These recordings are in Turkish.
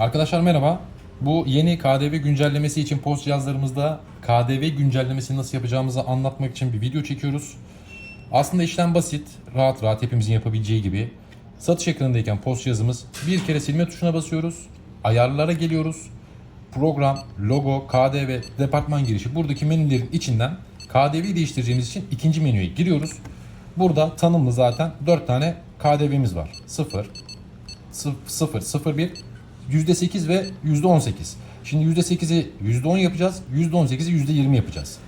Arkadaşlar merhaba. Bu yeni KDV güncellemesi için post cihazlarımızda KDV güncellemesini nasıl yapacağımızı anlatmak için bir video çekiyoruz. Aslında işlem basit, rahat rahat hepimizin yapabileceği gibi. Satış ekranındayken post cihazımız bir kere silme tuşuna basıyoruz. Ayarlara geliyoruz. Program, logo, KDV, departman girişi buradaki menülerin içinden KDV'yi değiştireceğimiz için ikinci menüye giriyoruz. Burada tanımlı zaten 4 tane KDV'miz var. 0, 0, 0, 1, %8 ve %18. Şimdi %8'i %10 yapacağız, %18'i %20 yapacağız.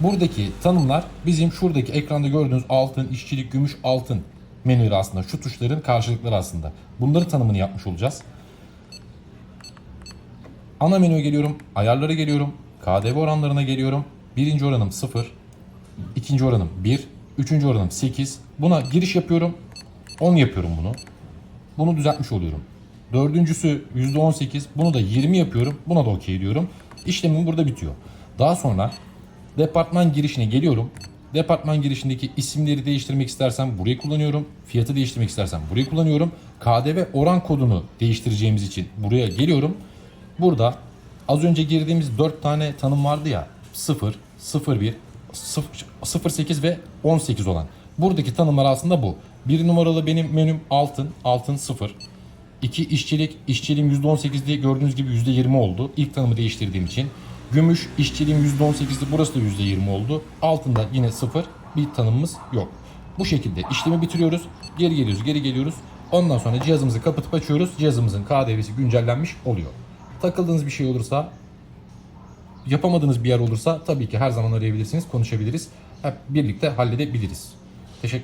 Buradaki tanımlar bizim şuradaki ekranda gördüğünüz altın, işçilik, gümüş, altın menüleri aslında. Şu tuşların karşılıkları aslında. Bunların tanımını yapmış olacağız. Ana menüye geliyorum, ayarlara geliyorum, KDV oranlarına geliyorum. Birinci oranım 0, ikinci oranım 1, üçüncü oranım 8. Buna giriş yapıyorum, 10 yapıyorum bunu. Bunu düzeltmiş oluyorum. Dördüncüsü %18. Bunu da 20 yapıyorum. Buna da okey diyorum. İşlemim burada bitiyor. Daha sonra departman girişine geliyorum. Departman girişindeki isimleri değiştirmek istersem burayı kullanıyorum. Fiyatı değiştirmek istersem burayı kullanıyorum. KDV oran kodunu değiştireceğimiz için buraya geliyorum. Burada az önce girdiğimiz 4 tane tanım vardı ya. 0, 01, 08 ve 18 olan. Buradaki tanımlar aslında bu. Bir numaralı benim menüm altın, altın 0. 2 işçilik, işçiliğim %18 diye gördüğünüz gibi %20 oldu. İlk tanımı değiştirdiğim için. Gümüş, işçiliğim %18'di. Burası da %20 oldu. Altında yine 0. Bir tanımımız yok. Bu şekilde işlemi bitiriyoruz. Geri geliyoruz, geri geliyoruz. Ondan sonra cihazımızı kapatıp açıyoruz. Cihazımızın KDV'si güncellenmiş oluyor. Takıldığınız bir şey olursa yapamadığınız bir yer olursa tabii ki her zaman arayabilirsiniz, konuşabiliriz. Hep birlikte halledebiliriz.